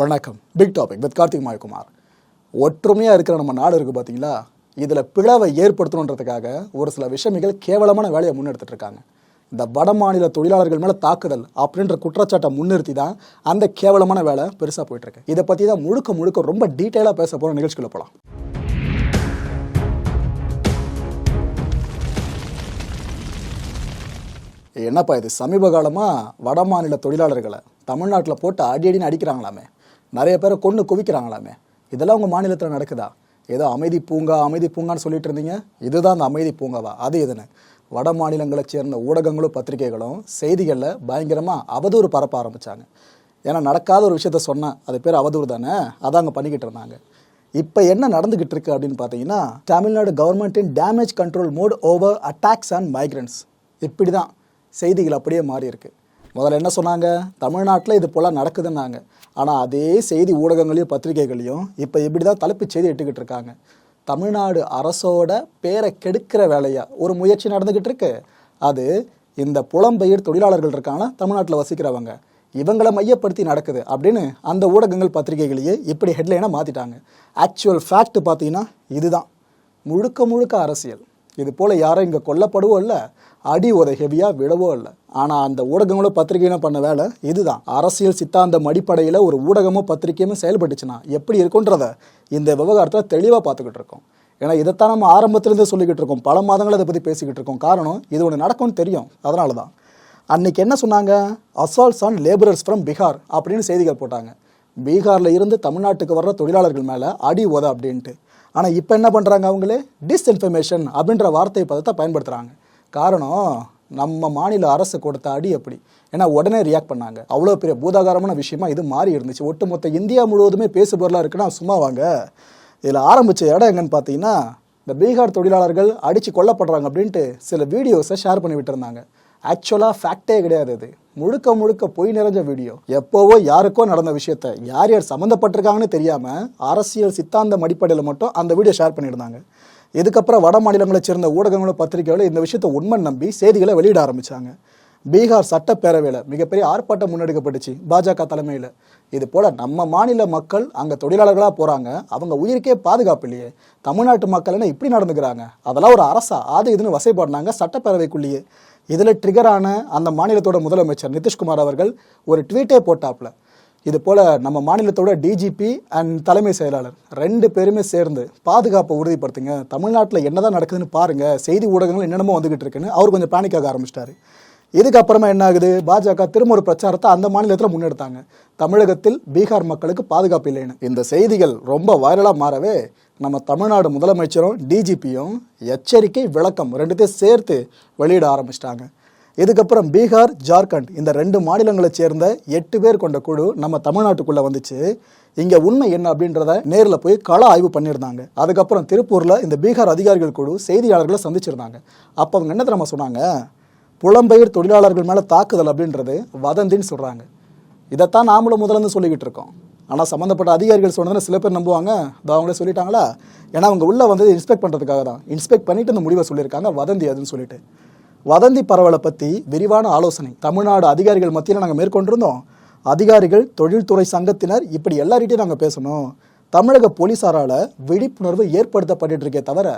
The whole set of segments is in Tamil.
வணக்கம். Big topic with Karthik Mayakumar. ஒற்றுமையாக இருக்கிற நம்ம நாடு இருக்குது பார்த்தீங்களா இதில் பிளவை ஏற்படுத்தணுன்றதுக்காக ஒரு சில விஷமிகள் கேவலமான வேலையை முன்னெடுத்துட்டு இருக்காங்க. இந்த வட மாநில தொழிலாளர்கள் மேலே தாக்குதல் அப்படின்ற குற்றச்சாட்டை முன்னிறுத்தி தான் அந்த கேவலமான வேலை பெருசாக போயிட்டுருக்கு. இதை பற்றி தான் முழுக்க முழுக்க ரொம்ப டீட்டெயிலாக பேச போகிற நிகழ்ச்சிக்குள்ள போகலாம் என்னப்பா இது? சமீப காலமாக வட மாநில தொழிலாளர்களை தமிழ்நாட்டில் போட்டு அடி அடின்னு அடிக்கிறாங்களாமே. நிறைய பேரை கொண்டு குவிக்கிறாங்களாமே. இதெல்லாம் உங்கள் மாநிலத்தில் நடக்குதா? ஏதோ அமைதி பூங்கா அமைதி பூங்கான்னு சொல்லிட்டு இருந்தீங்க? இதுதான் அந்த அமைதி பூங்காவா? அது எதுன்னு? வட மாநிலங்களை சேர்ந்த ஊடகங்களும் பத்திரிகைகளும் செய்திகளில் பயங்கரமாக அவதூறு பரப்ப ஆரம்பித்தாங்க ஏன்னா நடக்காத ஒரு விஷயத்த சொன்னேன் அது பேர் அவதூறு தானே? அதான் அங்கே பண்ணிக்கிட்டு இருந்தாங்க. இப்போ என்ன நடந்துகிட்டு இருக்கு அப்படின்னு பார்த்தீங்கன்னா Tamil Nadu கவர்மெண்ட்டின் damage control mode over attacks and migrants இப்படி தான் செய்திகள் அப்படியே மாறி இருக்குது முதல்ல என்ன சொன்னாங்க? தமிழ்நாட்டில் இது போல் நடக்குதுன்னாங்க. ஆனால் அதே செய்தி ஊடகங்களையும் பத்திரிகைகளையும் இப்போ இப்படி தான் தலைப்புச் செய்தி இட்டுக்கிட்டு இருக்காங்க. தமிழ்நாடு அரசோட பேரை கெடுக்கிற வேலையாக ஒரு முயற்சி நடந்துக்கிட்டு இருக்கு. அது இந்த புலம்பெயர் தொழிலாளர்கள் இருக்காங்க தமிழ்நாட்டில் வசிக்கிறவங்க. இவங்களை மையப்படுத்தி நடக்குது அப்படின்னு அந்த ஊடகங்கள் பத்திரிகைகளையே இப்படி ஹெட்லைனாக மாற்றிட்டாங்க ஆக்சுவல் ஃபேக்ட் பார்த்தீங்கன்னா இதுதான். முழுக்க முழுக்க அரசியல். இது போல் யாரும் இங்கே கொல்லப்படவோ இல்லை அடி ஒரு ஹெவியாக விடவோ இல்லை. ஆனால் அந்த ஊடகங்களும் பத்திரிகைகளும் பண்ண வேலை இதுதான். அரசியல் சித்தாந்தம் அடிப்படையில் ஒரு ஊடகமும் பத்திரிகையும் செயல்பட்டுச்சுன்னா எப்படி இருக்குன்றத இந்த விவகாரத்தில் தெளிவாக பார்த்துக்கிட்டு இருக்கோம். ஏன்னா இதைத்தான் நம்ம ஆரம்பத்திலேருந்து சொல்லிக்கிட்டு இருக்கோம். பல மாதங்கள் அதை பற்றி பேசிக்கிட்டு இருக்கோம். காரணம் இது ஒன்று நடக்கும்னு தெரியும். அதனால தான் அன்னைக்கு என்ன சொன்னாங்க? Assaults on labourers from Bihar அப்படின்னு செய்திகள் போட்டாங்க. பீகாரில் இருந்து தமிழ்நாட்டுக்கு வர்ற தொழிலாளர்கள் மேலே அடி உத அப்படின்ட்டு. ஆனால் இப்போ என்ன பண்ணுறாங்க அவங்களே? டிஸ்இன்ஃபர்மேஷன் அப்படின்ற வார்த்தை பதத்தை பயன்படுத்துகிறாங்க காரணம் நம்ம மாநில அரசு கொடுத்த அடி அப்படி. ஏன்னா உடனே ரியாக்ட் பண்ணாங்க. அவ்வளோ பெரிய பூதாகாரமான விஷயமா இது மாறி இருந்துச்சு. ஒட்டுமொத்த இந்தியா முழுவதுமே பேசு பொருளாக இருக்குன்னா சும்மா வாங்க. இதில் ஆரம்பித்த இடம் எங்கன்னு பார்த்தீங்கன்னா இந்த பீகார் தொழிலாளர்கள் அடித்து கொல்லப்படுறாங்க அப்படின்ட்டு சில வீடியோஸை ஷேர் பண்ணி விட்டுருந்தாங்க ஆக்சுவலாக ஃபேக்டே கிடையாது இது முழுக்க முழுக்க பொய் நிறைஞ்ச வீடியோ எப்போவோ யாருக்கோ நடந்த விஷயத்த யார் யார் சம்மந்தப்பட்டிருக்காங்கன்னு தெரியாமல் அரசியல் சித்தாந்தம் அடிப்படையில் மட்டும் அந்த வீடியோ ஷேர் பண்ணியிருந்தாங்க. இதுக்கப்புறம் வட மாநிலங்களை சேர்ந்த ஊடகங்களும் பத்திரிகைகளும் இந்த விஷயத்தை உண்மை நம்பி செய்திகளை வெளியிட ஆரம்பித்தாங்க பீகார் சட்டப்பேரவையில் மிகப்பெரிய ஆர்ப்பாட்டம் முன்னெடுக்கப்பட்டுச்சு பாஜக தலைமையில். இது போல் நம்ம மாநில மக்கள் அங்கே தொழிலாளர்களாக போகிறாங்க அவங்க உயிருக்கே பாதுகாப்பு இல்லையே தமிழ்நாட்டு மக்கள் என்ன இப்படி நடந்துக்கிறாங்க? அதெல்லாம் ஒரு அரசா அது இதுன்னு வசைப்பாடினாங்க சட்டப்பேரவைக்குள்ளேயே. இதில் ட்ரிகரான அந்த மாநிலத்தோட முதலமைச்சர் நிதிஷ்குமார் அவர்கள் ஒரு ட்வீட்டே போட்டாப்ல இது போல் நம்ம மாநிலத்தோட டிஜிபி அண்ட் தலைமை செயலாளர் ரெண்டு பேருமே சேர்ந்து பாதுகாப்பை உறுதிப்படுத்துங்க. தமிழ்நாட்டில் என்னதான் நடக்குதுன்னு பாருங்க. செய்தி ஊடகங்கள் என்னென்னமோ வந்துகிட்டு இருக்குன்னு அவர் கொஞ்சம் பேனிக் ஆக ஆரம்பிச்சிட்டாரு. இதுக்கப்புறமா என்ன ஆகுது? பாஜக திரும்ப ஒரு பிரச்சாரத்தை அந்த மாநிலத்தில் முன்னெடுத்தாங்க. தமிழகத்தில் பீகார் மக்களுக்கு பாதுகாப்பு இல்லைன்னு. இந்த செய்திகள் ரொம்ப வைரலாக மாறவே நம்ம தமிழ்நாடு முதலமைச்சரும் டிஜிபியும் எச்சரிக்கை விளக்கம் ரெண்டுத்தையும் சேர்த்து வெளியிட ஆரம்பிச்சிட்டாங்க. இதுக்கப்புறம் பீகார் ஜார்க்கண்ட் இந்த ரெண்டு மாநிலங்களை சேர்ந்த எட்டு பேர் கொண்ட குழு நம்ம தமிழ்நாட்டுக்குள்ளே வந்துச்சு. இங்கே உண்மை என்ன அப்படின்றத நேரில் போய் கள ஆய்வு பண்ணியிருந்தாங்க. அதுக்கப்புறம் திருப்பூரில் இந்த பீகார் அதிகாரிகள் குழு செய்தியாளர்களை சந்திச்சிருந்தாங்க. அப்போ அவங்க என்ன தெரியுமா சொன்னாங்க? புலம்பெயர் தொழிலாளர்கள் மேலே தாக்குதல் அப்படின்றது வதந்தின்னு சொல்கிறாங்க இதைத்தான் நாமளும் முதலேருந்து சொல்லிக்கிட்டு இருக்கோம். ஆனால் சம்மந்தப்பட்ட அதிகாரிகள் சொன்னதில் சில பேர் நம்புவாங்க. இதோ அவங்களே சொல்லிட்டாங்களா? ஏன்னா அவங்க உள்ளே வந்து இன்ஸ்பெக்ட் பண்ணுறதுக்காக தான். இன்ஸ்பெக்ட் பண்ணிட்டு இந்த முடிவை சொல்லியிருக்காங்க. வதந்தி அதுன்னு சொல்லிட்டு. வதந்தி பரவலை பற்றி விரிவான ஆலோசனை. தமிழ்நாடு அதிகாரிகள் மத்தியில் நாங்கள் மேற்கொண்டிருந்தோம். அதிகாரிகள் தொழில்துறை சங்கத்தினர் இப்படி எல்லார்கிட்டையும் நாங்கள் பேசணும். தமிழக போலீஸாரால் விழிப்புணர்வு ஏற்படுத்தப்பட்டு இருக்கே தவிர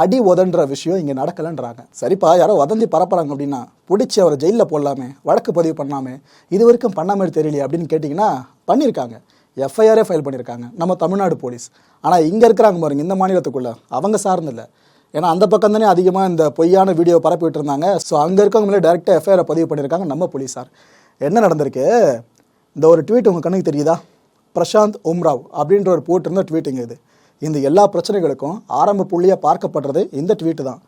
அடி உதன்ற விஷயம் இங்கே நடக்கலைன்றாங்க. சரிப்பா யாரோ வதந்தி பரப்புறாங்க அப்படின்னா பிடிச்சி அவரை ஜெயிலில் போடலாமே வழக்கு பதிவு பண்ணாமே இது வரைக்கும் பண்ணாமல் தெரியலையே அப்படின்னு கேட்டிங்கன்னா பண்ணியிருக்காங்க. எஃப்ஐஆரே ஃபைல் பண்ணியிருக்காங்க நம்ம தமிழ்நாடு போலீஸ். ஆனால் இங்கே இருக்கிறாங்க பாருங்க இந்த மாநிலத்துக்குள்ளே. அவங்க சார்ந்தில்ல ஏன்னா அந்த பக்கம் தானே அதிகமாக இந்த பொய்யான வீடியோ பரப்பிட்டு இருந்தாங்க. ஸோ அங்கே இருக்கவங்க மேலே டேரெக்டாக எஃப்ஐஆரை பதிவு பண்ணியிருக்காங்க நம்ம போலீஸார் என்ன நடந்திருக்கு? இந்த ஒரு ட்வீட் உங்கள் கண்ணுக்கு தெரியுதா? பிரசாந்த் உம்ராவ் அப்படின்ற ஒரு போட்டிருந்த ட்வீட்டுங்க இது. இந்த எல்லா பிரச்சனைகளுக்கும் ஆரம்ப புள்ளியாக பார்க்கப்படுறது இந்த ட்வீட்டு தான்.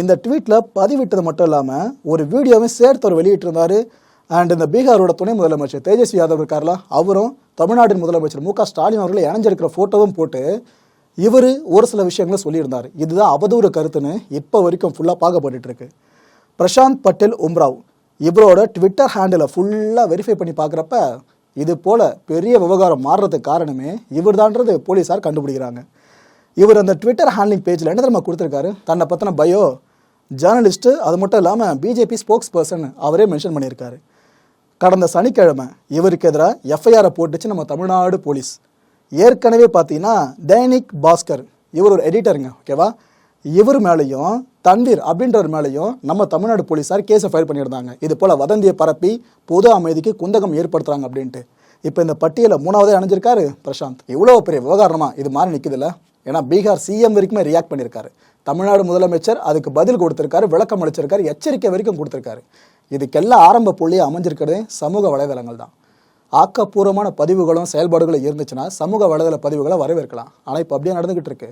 இந்த ட்வீட்டில் பதிவிட்டது மட்டும் இல்லாமல் ஒரு வீடியோவை சேர்த்து அவர் வெளியிட்டிருந்தார். அண்ட் இந்த பீகாரோட துணை முதலமைச்சர் தேஜஸ்வி யாதவ் இருக்கார்ல அவரும் தமிழ்நாட்டின் முதலமைச்சர் மு க ஸ்டாலின் அவர்களை இணைஞ்சிருக்கிற ஃபோட்டோவும் போட்டு இவர் ஒரு சில விஷயங்களை சொல்லியிருந்தார். இதுதான் அவதூறு கருத்துன்னு இப்போ வரைக்கும் ஃபுல்லாக பார்க்கப்பட்டு இருக்கு பிரசாந்த் பட்டேல் உம்ராவ் இவரோட ட்விட்டர் ஹேண்டிலை ஃபுல்லாக வெரிஃபை பண்ணி பார்க்குறப்ப இது போல் பெரிய விவகாரம் மாறுறதுக்கு காரணமே இவர்தான்றது போலீஸார் கண்டுபிடிக்கிறாங்க. இவர் அந்த ட்விட்டர் ஹேண்ட்லிங் பேஜில் என்ன தெரியுமா கொடுத்துருக்காரு? தன்னை பற்றின பயோ ஜேர்னலிஸ்ட்டு அது மட்டும் இல்லாமல் பிஜேபி ஸ்போக்ஸ் பர்சன் அவரே மென்ஷன் பண்ணியிருக்காரு. கடந்த சனிக்கிழமை இவருக்கு எதிராக எஃப்ஐஆரை போட்டுச்சு நம்ம தமிழ்நாடு போலீஸ். ஏற்கனவே பார்த்தீங்கன்னா தைனிக் பாஸ்கர் இவர் ஒரு எடிட்டருங்க ஓகேவா இவர் மேலேயும் தன்வீர் அப்படின்றவர் மேலேயும் நம்ம தமிழ்நாடு போலீஸார் கேஸை ஃபைல் பண்ணியிருந்தாங்க. இது போல் வதந்தியை பரப்பி பொது அமைதிக்கு குந்தகம் ஏற்படுத்துகிறாங்க அப்படின்ட்டு. இப்போ இந்த பட்டியலை மூணாவதே அணிஞ்சிருக்காரு பிரசாந்த். இவ்வளோ பெரிய விவகாரமா இது மாதிரி நிற்குதுல்ல ஏன்னா பீகார் சிஎம் வரைக்குமே ரியாக்ட் பண்ணியிருக்காரு. தமிழ்நாடு முதலமைச்சர் அதுக்கு பதில் கொடுத்துருக்காரு விளக்கம் அளிச்சிருக்காரு எச்சரிக்கை வரைக்கும் கொடுத்துருக்காரு. இதுக்கெல்லாம் ஆரம்ப புள்ளியை அமைஞ்சிருக்கிறது சமூக வலைதளங்கள் தான். ஆக்கப்பூர்வமான பதிவுகளும் செயல்பாடுகளும் இருந்துச்சுன்னா சமூக வலைதள பதிவுகளை வரவேற்கலாம். ஆனால் இப்போ அப்படியே நடந்துகிட்டு இருக்கு.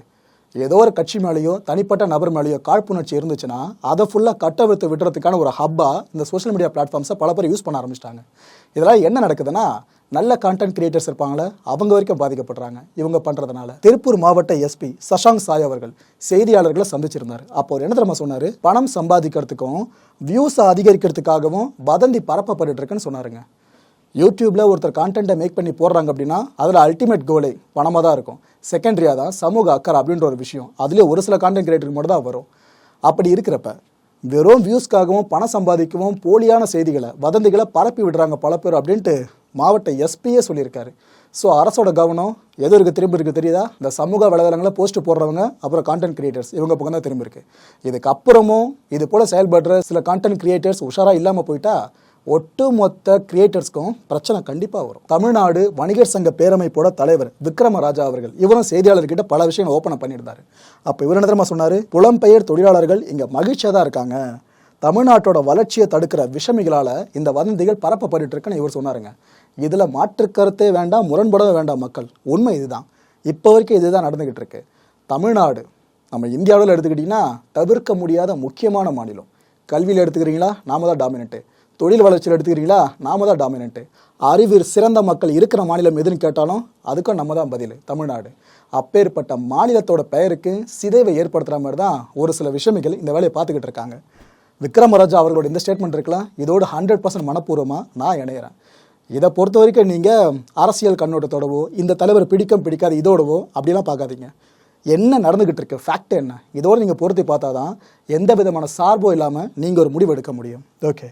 ஏதோ ஒரு கட்சி மேலேயோ தனிப்பட்ட நபர் மேலேயோ காழ்ப்புணர்ச்சி இருந்துச்சுன்னா அதை ஃபுல்லாக கட்டவிழ்த்து விடுறதுக்கான ஒரு ஹப்பா இந்த சோஷியல் மீடியா பிளாட்ஃபார்ம்ஸை பல பேர் யூஸ் பண்ண ஆரம்பிச்சிட்டாங்க. இதெல்லாம் என்ன நடக்குதுன்னா நல்ல கான்டென்ட் கிரியேட்டர்ஸ் இருப்பாங்களே அவங்க வரைக்கும் பாதிக்கப்படுறாங்க. இவங்க பண்ணுறதுனால திருப்பூர் மாவட்ட எஸ்பி சஷாங் சாய் அவர்கள் செய்தியாளர்களை சந்திச்சிருந்தார். அப்போ அவர் என்ன தெரியுமா சொன்னார்? பணம் சம்பாதிக்கிறதுக்கும் வியூஸை அதிகரிக்கிறதுக்காகவும் வதந்தி பரப்பப்பட்டு இருக்குன்னு சொன்னாருங்க. யூடியூப்பில் ஒருத்தர் கான்டென்ட்டை மேக் பண்ணி போடுறாங்க அப்படின்னா அதில் அல்டிமேட் கோலே பணமாக தான் இருக்கும். செகண்டரியாக தான் சமூக அக்கறை அப்படின்ற ஒரு விஷயம். அதுலேயே ஒரு சில கான்டென்ட் கிரியேட்டருக்கு மட்டும் தான் வரும். அப்படி இருக்கிறப்ப வெறும் வியூஸ்க்காகவும் பணம் சம்பாதிக்கவும் போலியான செய்திகளை வதந்திகளை பரப்பி விடுறாங்க பல பேர் அப்படின்ட்டு மாவட்ட எஸ்பியே சொல்லியிருக்காரு. ஸோ அரசோட கவனம் எது இருக்குது திரும்ப இருக்குது தெரியுதா? இந்த சமூக வலைதளங்களில் போஸ்ட் போடுறவங்க அப்புறம் கான்டென்ட் கிரியேட்டர்ஸ் இவங்க பக்கம் தான் திரும்ப இருக்கு. இதுக்கு அப்புறமும் இது போல் செயல்படுற சில கான்டென்ட் கிரியேட்டர்ஸ் உஷாரா இல்லாமல் போயிட்டா ஒட்டுமொத்த கிரியேட்டர்ஸ்க்கும் பிரச்சனை கண்டிப்பாக வரும். தமிழ்நாடு வணிகர் சங்க பேரமைப்போட தலைவர் விக்ரமராஜா அவர்கள் இவரும் செய்தியாளர்கிட்ட பல விஷயங்கள் ஓப்பன் பண்ணியிருந்தாரு. அப்போ இவர் என்ன தெரியுமா சொன்னார்? புலம்பெயர் தொழிலாளர்கள் இங்கே மகிழ்ச்சியாக தான் இருக்காங்க. தமிழ்நாட்டோட வளர்ச்சியை தடுக்கிற விஷமிகளால் இந்த வதந்திகள் பரப்பப்பட்டு இருக்குன்னு இவர் சொன்னாருங்க. இதில் மாற்று கருத்தே வேண்டாம் முரண்படவே வேண்டாம் மக்கள். உண்மை இதுதான். இப்போ வரைக்கும் இதுதான் நடந்துகிட்டு இருக்கு தமிழ்நாடு நம்ம இந்தியாவில் எடுத்துக்கிட்டிங்கன்னா தவிர்க்க முடியாத முக்கியமான மாநிலம். கல்வியில் எடுத்துக்கிறீங்களா? நாம தான் டாமினன்ட்டு தொழில் வளர்ச்சியில் எடுத்துக்கிறீங்களா? நாம தான் டாமினண்ட்டு அறிவில் சிறந்த மக்கள் இருக்கிற மாநிலம் எதுன்னு கேட்டாலும் அதுக்கும் நம்ம தான் பதில். தமிழ்நாடு. அப்பேற்பட்ட மாநிலத்தோட பெயருக்கு சிதைவை ஏற்படுத்துகிற மாதிரி தான் ஒரு சில விஷமிகள் இந்த வேலையை பார்த்துக்கிட்டு இருக்காங்க விக்ரமராஜா அவர்களோட இந்த ஸ்டேட்மெண்ட் இருக்கலாம். இதோட ஹண்ட்ரட் பர்சன்ட் மனப்பூர்வமாக நான் இணையிறேன். இதை பொறுத்த வரைக்கும் நீங்கள் அரசியல் கண்ணோட்டத்தோடவோ இந்த தலைவர் பிடிக்கும் பிடிக்காது இதோடவோ அப்படிலாம் பார்க்காதீங்க. என்ன நடந்துக்கிட்டு இருக்கு? ஃபேக்ட் என்ன? இதோடு நீங்கள் பொருத்தி பார்த்தா தான் எந்த விதமான சார்போ இல்லாமல் நீங்கள் ஒரு முடிவு எடுக்க முடியும். ஓகே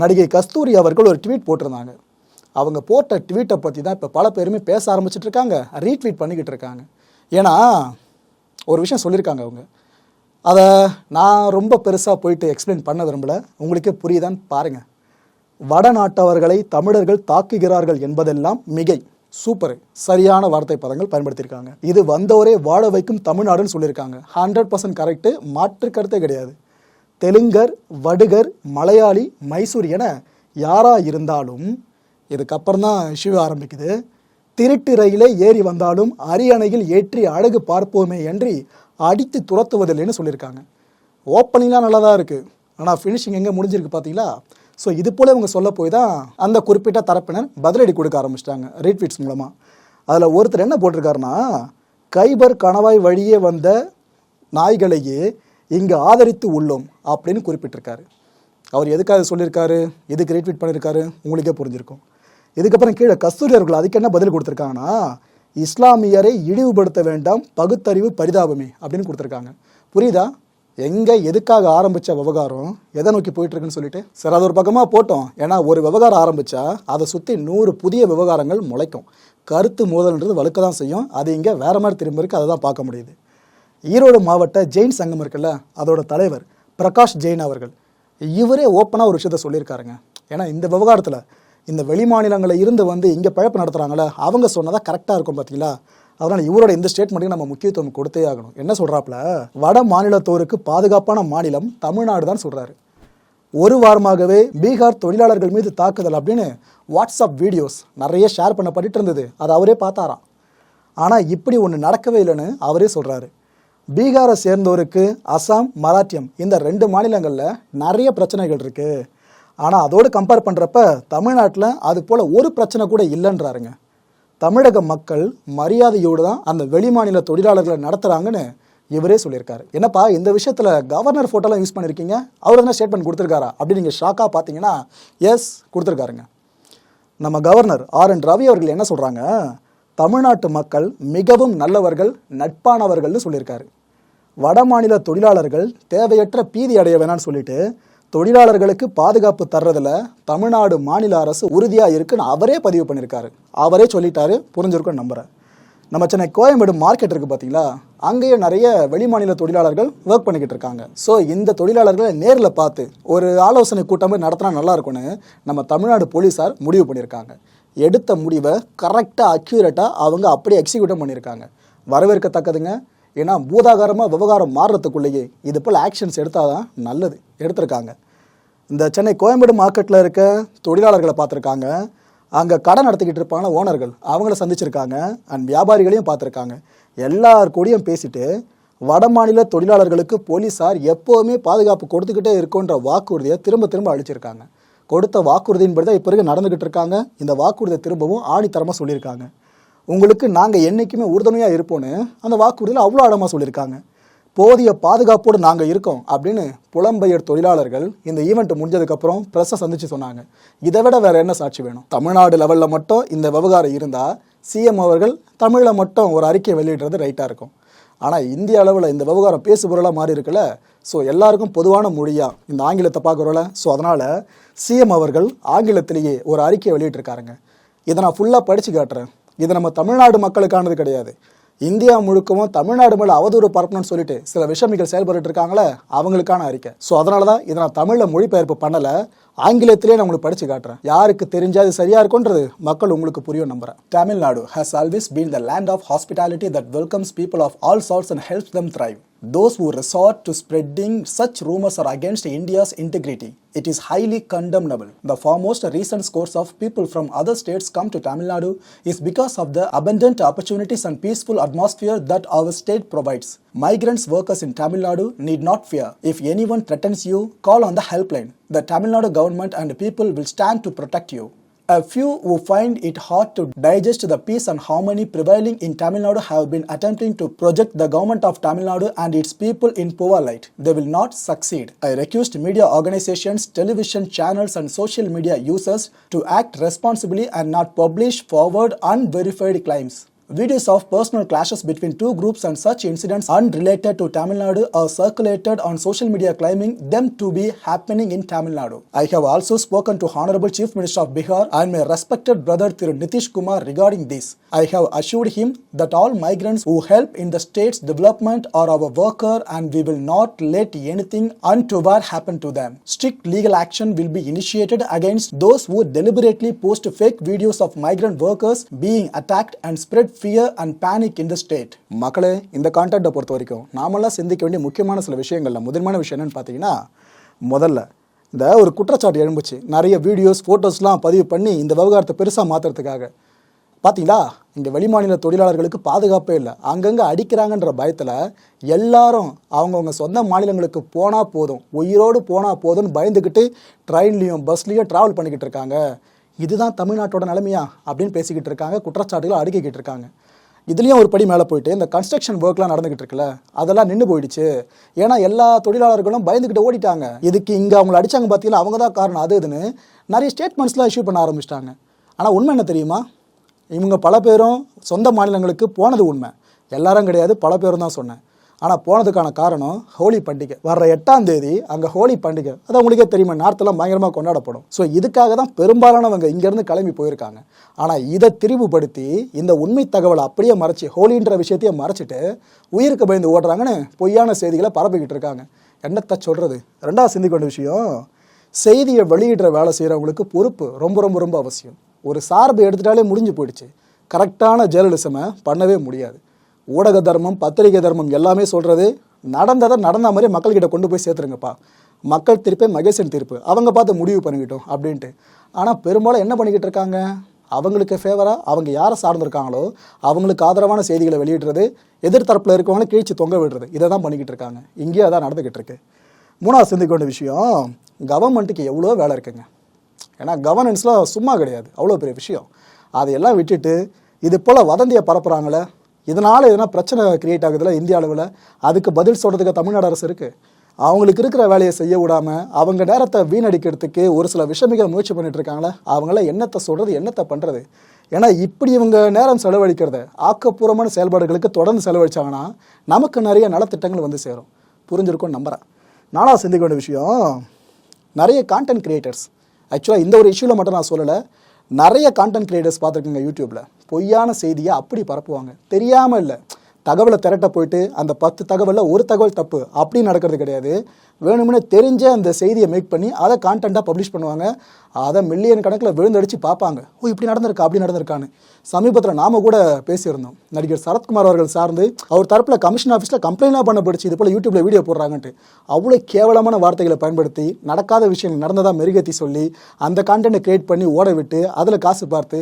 நடிகை கஸ்தூரி அவர்கள் ஒரு ட்வீட் போட்டிருந்தாங்க. அவங்க போட்ட ட்வீட்டை பற்றி தான் இப்போ பல பேருமே பேச ஆரம்பிச்சிட்டு இருக்காங்க. ரீட்வீட் பண்ணிக்கிட்டு இருக்காங்க. ஏன்னா ஒரு விஷயம் சொல்லியிருக்காங்க அவங்க. அதை நான் ரொம்ப பெருசாக போயிட்டு எக்ஸ்பிளைன் பண்ண விரும்பலை. உங்களுக்கே புரியுதான்னு பாருங்கள் வடநாட்டவர்களை தமிழர்கள் தாக்குகிறார்கள் என்பதெல்லாம் மிகை சூப்பர் சரியான வார்த்தை பதங்கள் பயன்படுத்தியிருக்காங்க. இது வந்தோரே வாழ வைக்கும் தமிழ்நாடுன்னு சொல்லியிருக்காங்க. ஹண்ட்ரட் பர்சன்ட் கரெக்டு மாற்று கருத்தே கிடையாது. தெலுங்கர் வடுகர் மலையாளி மைசூர் என யாராக இருந்தாலும் இதுக்கப்புறம் தான் இஷ்யூ ஆரம்பிக்குது. திருட்டு ரயிலே ஏறி வந்தாலும் அரியணையில் ஏற்றி அழகு பார்ப்போமே என்று அடித்து துரத்துவதில்லைன்னு சொல்லியிருக்காங்க. ஓப்பனிங்லாம் நல்லா தான் இருக்குது ஆனால் ஃபினிஷிங் எங்கே முடிஞ்சிருக்கு பார்த்தீங்களா? ஸோ இது போல் இவங்க சொல்ல போய் தான் அந்த குறிப்பிட்ட தரப்பினர் பதிலடி கொடுக்க ஆரம்பிச்சிட்டாங்க ரீட்வீட்ஸ் மூலமாக அதில் ஒருத்தர் என்ன போட்டிருக்காருன்னா கைபர் கணவாய் வழியே வந்த நாய்களையே இங்கே ஆதரித்து உள்ளோம் அப்படின்னு குறிப்பிட்டிருக்காரு. அவர் எதுக்காக சொல்லியிருக்காரு? எதுக்கு ரீட்வீட் பண்ணியிருக்காரு? உங்களுக்கே புரிஞ்சிருக்கும். இதுக்கப்புறம் கீழே கஸ்தூரி அவர்கள் அதுக்கு என்ன பதில் கொடுத்துருக்காங்கன்னா இஸ்லாமியரை இழிவுபடுத்த வேண்டாம் பகுத்தறிவு பரிதாபமே அப்படின்னு கொடுத்துருக்காங்க. புரியுதா? எங்கே எதுக்காக ஆரம்பித்த விவகாரம்? எதை நோக்கி போயிட்டுருக்குன்னு சொல்லிட்டு? சரி அது ஒரு பக்கமாக போட்டோம். ஏன்னா ஒரு விவகாரம் ஆரம்பித்தா அதை சுற்றி நூறு புதிய விவகாரங்கள் முளைக்கும். கருத்து மோதல்ன்றது வலுக்க தான் செய்யும். அது இங்கே வேறு மாதிரி திரும்ப இருக்குது அதை தான் பார்க்க முடியுது. ஈரோடு மாவட்ட ஜெயின் சங்கம் இருக்குல்ல அதோட தலைவர் பிரகாஷ் ஜெயின் அவர்கள். இவரே ஓப்பனாக ஒரு விஷயத்த சொல்லியிருக்காருங்க. ஏன்னா இந்த விவகாரத்தில் இந்த வெளி மாநிலங்களில் இருந்து வந்து இங்கே பழப்பு நடத்துகிறாங்களே அவங்க சொன்னதாக கரெக்டாக இருக்கும் பார்த்தீங்களா அதனால் இவரோட இந்த ஸ்டேட்மெண்ட்டுக்கு நம்ம முக்கியத்துவம் கொடுத்தே ஆகணும். என்ன சொல்கிறாப்புல வட மாநிலத்தோருக்கு பாதுகாப்பான மாநிலம் தமிழ்நாடு தான் சொல்கிறாரு ஒரு வாரமாகவே பீகார் தொழிலாளர்கள் மீது தாக்குதல் அப்படின்னு வாட்ஸ்அப் வீடியோஸ் நிறைய ஷேர் பண்ணப்பட்டு இருந்தது. அதை அவரே பார்த்தாராம். ஆனால் இப்படி ஒன்று நடக்கவே இல்லைன்னு அவரே சொல்கிறாரு பீகாரை சேர்ந்தோருக்கு அசாம் மராட்டியம் இந்த ரெண்டு மாநிலங்களில் நிறைய பிரச்சனைகள் இருக்குது ஆனால் அதோடு கம்பேர் பண்ணுறப்ப தமிழ்நாட்டில் அது போல் ஒரு பிரச்சனை கூட இல்லைன்றாருங்க. தமிழக மக்கள் மரியாதையோடு தான் அந்த வெளிமாநில தொழிலாளர்களை நடத்துகிறாங்கன்னு இவரே சொல்லியிருக்காரு. என்னப்பா இந்த விஷயத்தில் கவர்னர் ஃபோட்டோலாம் யூஸ் பண்ணியிருக்கீங்க அவர் என்ன ஸ்டேட்மெண்ட் கொடுத்துருக்காரா? அப்படி நீங்கள் ஷாக்காக பார்த்தீங்கன்னா எஸ் கொடுத்துருக்காருங்க. நம்ம கவர்னர் ஆர் என் ரவி அவர்கள் என்ன சொல்கிறாங்க தமிழ்நாட்டு மக்கள் மிகவும் நல்லவர்கள் நட்பானவர்கள்னு சொல்லியிருக்காரு. வட மாநில தொழிலாளர்கள் தேவையற்ற பீதி அடைய வேணாம்னு சொல்லிட்டு தொழிலாளர்களுக்கு பாதுகாப்பு தர்றதுல தமிழ்நாடு மாநில அரசு உறுதியாக இருக்குன்னு அவரே பதிவு பண்ணியிருக்காரு அவரே சொல்லிட்டாரு. புரிஞ்சிருக்குன்னு நம்புறேன். நம்ம சென்னை கோயம்பேடு மார்க்கெட் இருக்குது பார்த்தீங்களா அங்கேயே நிறைய வெளிமாநில தொழிலாளர்கள் ஒர்க் பண்ணிக்கிட்டு இருக்காங்க. ஸோ இந்த தொழிலாளர்களை நேரில் பார்த்து ஒரு ஆலோசனை கூட்டமே நடத்தினா நல்லா இருக்கும்னு நம்ம தமிழ்நாடு போலீஸார் முடிவு பண்ணியிருக்காங்க எடுத்த முடிவை கரெக்டாக அக்யூரேட்டாக அவங்க அப்படியே எக்ஸிக்யூட்டும் பண்ணியிருக்காங்க வரவேற்கத்தக்கதுங்க. ஏன்னா பூதாகாரமாக விவகாரம் மாறுறதுக்குள்ளேயே இது போல் ஆக்ஷன்ஸ் எடுத்தால் தான் நல்லது எடுத்திருக்காங்க. இந்த சென்னை கோயம்பேடு மார்க்கெட்டில் இருக்க தொழிலாளர்களை பார்த்துருக்காங்க. அங்கே கடை நடத்திக்கிட்டு இருப்பான ஓனர்கள். அவங்கள சந்திச்சிருக்காங்க. அண்ட் வியாபாரிகளையும் பார்த்துருக்காங்க. எல்லார் கூடயும் பேசிட்டு வட மாநில தொழிலாளர்களுக்கு போலீஸார் எப்போவுமே பாதுகாப்பு கொடுத்துக்கிட்டே இருக்கோன்ற வாக்குறுதியை திரும்ப திரும்ப அளிச்சிருக்காங்க. கொடுத்த வாக்குறுதியின்படி தான் இப்போ இருக்க நடந்துக்கிட்டு இருக்காங்க. இந்த வாக்குறுதியை திரும்பவும் ஆணித்தரமாக சொல்லியிருக்காங்க. உங்களுக்கு நாங்கள் என்றைக்குமே உறுதுணையாக இருப்போன்னு அந்த வாக்குறுதியில் அவ்வளோ ஆழமாக சொல்லியிருக்காங்க. போதிய பாதுகாப்போடு நாங்கள் இருக்கோம் அப்படின்னு புலம்பெயர் தொழிலாளர்கள் இந்த ஈவெண்ட் முடிஞ்சதுக்கப்புறம் ப்ரெஸ்ஸை சந்தித்து சொன்னாங்க. இதை விட வேறு என்ன சாட்சி வேணும்? தமிழ்நாடு லெவலில் மட்டும் இந்த விவகாரம் இருந்தால் சிஎம் அவர்கள் தமிழில் மட்டும் ஒரு அறிக்கை வெளியிடுறது ரைட்டாக இருக்கும். ஆனால் இந்திய அளவில் இந்த விவகாரம் பேசு பொருளாக மாறி இருக்குல்ல? ஸோ எல்லாருக்கும் பொதுவான மொழியாக இந்த ஆங்கிலத்தை பார்க்குறோம்ல. ஸோ அதனால் சிஎம் அவர்கள் ஆங்கிலத்திலேயே ஒரு அறிக்கையை வெளியிட்டிருக்காருங்க. இதை நான் ஃபுல்லாக படித்து காட்டுறேன். இது நம்ம தமிழ்நாடு மக்களுக்கானது கிடையாது. இந்தியா முழுக்கவும் தமிழ்நாடு மேலே அவதூறு பரப்பணும்னு சொல்லிட்டு சில விஷமிகள் செயல்பட்டு இருக்காங்களே அவங்களுக்கான அறிக்கை. ஸோ அதனால தான் இதை நான் தமிழில் மொழிபெயர்ப்பு பண்ணலை ஆங்கிலத்திலே நான் உங்களுக்கு படிச்சு காட்டுறேன். யாருக்கு தெரிஞ்சாது சரியா இருக்கும்ன்றது மக்கள் உங்களுக்கு புரியும் நம்புறேன். Tamil Nadu has always been the land of hospitality that welcomes people of all sorts and helps them thrive Those who resort to spreading such rumors are against India's integrity. It is highly condemnable. The foremost recent scores of people from other states come to Tamil Nadu is because of the abundant opportunities and peaceful atmosphere that our state provides. Migrants workers in Tamil Nadu need not fear. If anyone threatens you, call on the helpline. The Tamil Nadu government and people will stand to protect you. A few who find it hard to digest the peace and harmony prevailing in Tamil Nadu have been attempting to project the government of Tamil Nadu and its people in poor light. They will not succeed. I request media organizations, television channels, and social media users to act responsibly and not publish forward unverified claims. Videos of personal clashes between two groups and such incidents unrelated to Tamil Nadu are circulated on social media claiming them to be happening in Tamil Nadu. I have also spoken to Honorable Chief Minister of Bihar and my respected brother Thiru Nitish Kumar regarding this. I have assured him that all migrants who help in the state's development are our worker and we will not let anything untoward happen to them. Strict legal action will be initiated against those who deliberately post fake videos of migrant workers being attacked and spread fear and panic in the state மக்களே இந்த கான்டாக்டை பொறுத்த வரைக்கும் நாமெல்லாம் சிந்திக்க வேண்டிய முக்கியமான சில விஷயங்களில் முதன்மையான விஷயம் என்னென்னு பார்த்தீங்கன்னா முதல்ல இந்த ஒரு குற்றச்சாட்டு எழும்புச்சு. நிறைய வீடியோஸ் ஃபோட்டோஸ்லாம் பதிவு பண்ணி இந்த விவகாரத்தை பெருசாக மாற்றுறதுக்காக பார்த்தீங்களா? இங்கே வெளிமாநில தொழிலாளர்களுக்கு பாதுகாப்பே இல்லை. அங்கங்கே அடிக்கிறாங்கன்ற பயத்தில் எல்லாரும் அவங்கவுங்க சொந்த மாநிலங்களுக்கு போனால் போதும். உயிரோடு போனால் போதும்னு பயந்துக்கிட்டு ட்ரெயின்லேயும் பஸ்லேயும் ட்ராவல் பண்ணிக்கிட்டு இருக்காங்க. இதுதான் தமிழ்நாட்டோட நிலைமையா அப்படின்னு பேசிக்கிட்டு இருக்காங்க குற்றச்சாட்டுகளை அடுக்கிக்கிட்டு இருக்காங்க. இதுலேயும் ஒரு படி மேலே போயிட்டு இந்த கன்ஸ்ட்ரக்ஷன் ஒர்க்லாம் நடந்துகிட்டு இருக்குல்ல அதெல்லாம் நின்று போயிடுச்சு. ஏன்னா எல்லா தொழிலாளர்களும் பயந்துக்கிட்டு ஓடிட்டாங்க. இதுக்கு இங்கே அவங்கள அடிச்சாங்க பார்த்தீங்கன்னா அவங்க தான் காரணம். அது இதுன்னு நிறைய ஸ்டேட்மெண்ட்ஸ்லாம் இஷ்யூ பண்ண ஆரம்பிச்சிட்டாங்க. ஆனால் உண்மை என்ன தெரியுமா? இவங்க பல பேரும் சொந்த மாநிலங்களுக்கு போனது உண்மை. எல்லாரும் கிடையாது பல பேரும் தான் சொன்னேன். ஆனால் போனதுக்கான காரணம் ஹோலி பண்டிகை. வர்ற எட்டாம் தேதி அங்கே ஹோலி பண்டிகை. அது உங்களுக்கே தெரியுமா நார்த்தெல்லாம் பயங்கரமாக கொண்டாடப்படும். ஸோ இதுக்காக தான் பெரும்பாலானவங்க இங்கேருந்து கிளம்பி போயிருக்காங்க. ஆனால் இதை திரிவுபடுத்தி இந்த உண்மை தகவலை அப்படியே மறைச்சி ஹோலின்ற விஷயத்தையே மறைச்சிட்டு உயிருக்கு பயந்து ஓடுறாங்கன்னு பொய்யான செய்திகளை பரப்பிக்கிட்டு இருக்காங்க. என்னத்தை சொல்கிறது ரெண்டாவது சிந்திக்க வேண்டிய விஷயம் செய்தியை வெளியிடுற வேலை செய்கிறவங்களுக்கு பொறுப்பு ரொம்ப ரொம்ப ரொம்ப அவசியம். ஒரு சார்பு எடுத்துட்டாலே முடிஞ்சு போயிடுச்சு. கரெக்டான ஜேர்னலிசமை பண்ணவே முடியாது. ஊடக தர்மம் பத்திரிகை தர்மம் எல்லாமே சொல்கிறது நடந்ததை நடந்த மாதிரி மக்கள்கிட்ட கொண்டு போய் சேர்த்துருங்கப்பா. மக்கள் தீர்ப்பே மகேசன் தீர்ப்பு. அவங்க பார்த்து முடிவு பண்ணிக்கிட்டோம் அப்படின்ட்டு. ஆனால் பெரும்பாலும் என்ன பண்ணிக்கிட்டு இருக்காங்க? அவங்களுக்கு ஃபேவராக அவங்க யாரை சார்ந்திருக்காங்களோ அவங்களுக்கு ஆதரவான செய்திகளை வெளியிடுறது எதிர்த்தரப்பில் இருக்கவங்கள கீழ்ச்சி தொங்க விடுறது இதை தான் பண்ணிக்கிட்டு இருக்காங்க. இங்கேயே அதான் நடந்துக்கிட்டு இருக்கு. மூணாவது சிந்திக்க வேண்டிய விஷயம் கவர்மெண்ட்டுக்கு எவ்வளோ வேலை இருக்குங்க. ஏன்னா கவர்னன்ஸ்லாம் சும்மா கிடையாது. அவ்வளோ பெரிய விஷயம். அதையெல்லாம் விட்டுட்டு இது போல் வதந்தியை பரப்புகிறாங்களே இதனால் எதனா பிரச்சனை கிரியேட் ஆகுதுல இந்திய அளவில்? அதுக்கு பதில் சொல்கிறதுக்கு தமிழ்நாடு அரசு இருக்குது அவங்களுக்கு இருக்கிற வேலையை செய்ய விடாமல் அவங்க நேரத்தை வீணடிக்கிறதுக்கு ஒரு சில விஷமிகள் முயற்சி பண்ணிட்டு இருக்காங்களே அவங்கள என்னத்தை சொல்கிறது என்னத்தை பண்ணுறது ஏன்னா இப்படி இவங்க நேரம் செலவழிக்கிறத ஆக்கப்பூர்வமான செயல்பாடுகளுக்கு தொடர்ந்து செலவழிச்சாங்கன்னா நமக்கு நிறைய நலத்திட்டங்கள் வந்து சேரும். புரிஞ்சிருக்கும்னு நம்புகிறேன் நானாக சிந்திக்க வேண்டிய விஷயம் நிறைய கான்டென்ட் கிரியேட்டர்ஸ் ஆக்சுவலாக இந்த ஒரு இஷ்யூவில் மட்டும் நான் சொல்லலை நிறைய கான்டென்ட் கிரியேட்டர்ஸ் பார்த்துருக்கீங்க யூடியூப்பில் பொய்யான செய்தியை அப்படி பரப்புவாங்க. தெரியாமல் இல்லை. தகவலை திரட்ட போயிட்டு அந்த பத்து தகவலில் ஒரு தகவல் தப்பு அப்படி நடக்கிறது கிடையாது. வேணும்னே தெரிஞ்ச அந்த செய்தியை மேக் பண்ணி அதை கான்டென்ட்டாக பப்ளிஷ் பண்ணுவாங்க. அதை மில்லியன் கணக்கில் விழுந்தடிச்சு பார்ப்பாங்க. ஓ இப்படி நடந்திருக்கா அப்படி நடந்திருக்கான்னு. சமீபத்தில் நாம கூட பேசியிருந்தோம். நடிகர் சரத்குமார் அவர்கள் சார்ந்து அவர் தரப்பில் கமிஷன் ஆஃபீஸில் கம்ப்ளைண்டாக பண்ணப்படுச்சு இது போல் யூடியூப்பில் வீடியோ போடுறாங்கன்ட்டு. அவ்வளோ கேவலமான வார்த்தைகளை பயன்படுத்தி நடக்காத விஷயங்கள் நடந்ததாக மெருகேற்றி சொல்லி அந்த கான்டென்ட்டை கிரியேட் பண்ணி ஓட விட்டு அதில் காசு பார்த்து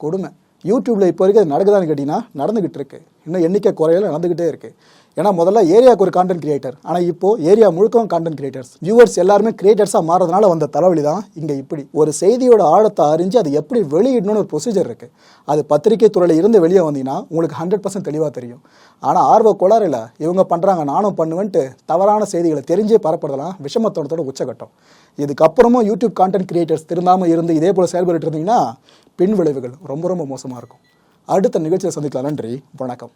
கொடுமை. யூடியூப்ல இப்போ வரைக்கும் அது நடக்குதான்னு கேட்டிங்கன்னா நடந்துகிட்டு இருக்கு இன்னும் எண்ணிக்கை குறையில நடந்துகிட்டே இருக்கு. ஏன்னா முதல்ல ஏரியாவுக்கு ஒரு கான்டென்ட் கிரியேட்டர் ஆனால் இப்போ ஏரியா முழுக்கவும் கான்டென்ட் கிரியேட்டர்ஸ் வியூவர்ஸ் எல்லாருமே கிரியேட்டர்ஸாக மாறதுனால வந்த தலைவலி தான் இங்கே இப்படி. ஒரு செய்தியோட ஆழத்தை அறிஞ்சு அது எப்படி வெளியிடணும்னு ஒரு ப்ரொசீஜர் இருக்கு. அது பத்திரிகை துறையில் இருந்து வெளியே வந்தீங்கன்னா உங்களுக்கு ஹண்ட்ரட் பர்சன்ட் தெளிவாக தெரியும். ஆனால் ஆர்வ கோளாறுல இவங்க பண்ணுறாங்க நானும் பண்ணுவேன்ட்டு தவறான செய்திகளை தெரிஞ்சே பரப்புறதெல்லாம் விஷமத்தோடத்தோட உச்சகட்டம். இதுக்கப்புறமும் யூடியூப் கான்டென்ட் கிரியேட்டர்ஸ் திருந்தாமல் இருந்து இதே போல் செயல்பட்டு இருந்தீங்கன்னா பின் விளைவுகள் ரொம்ப ரொம்ப மோசமாக இருக்கும். அடுத்த நிகழ்ச்சியை சந்திக்கலாம். நன்றி. வணக்கம்.